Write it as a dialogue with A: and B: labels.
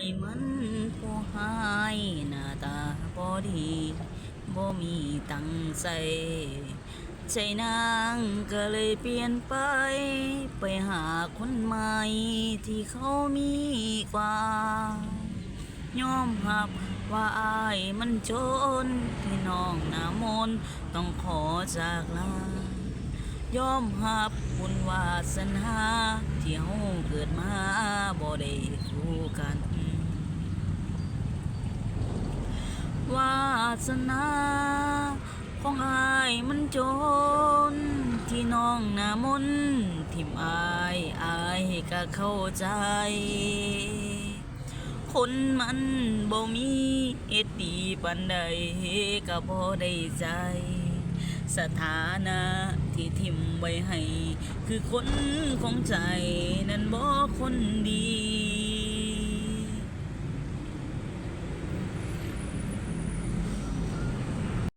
A: มันผู้หายหน้าตาบ่ดีบ่มีตังใส่ใจนางก็เลยเปลี่ยนไป ไปหาคนใหม่ที่เขามีกว่ายอมรับว่าอายมันจนที่น้องหน้ามนต้องขอจากลายอมรับบุญวาสนาที่เฮาเกิดมาบ่ได้คู่กัน วา สนาของอายมันจน ที่น้องหน้ามนทิมอายอายก็เข้าใจ คนมันบ่มีเอ็ดดีปันใดก็บ่ได้ใจสถานะที่ทิมไว้ให้ คือคนของใจ นั้นบ่คนดี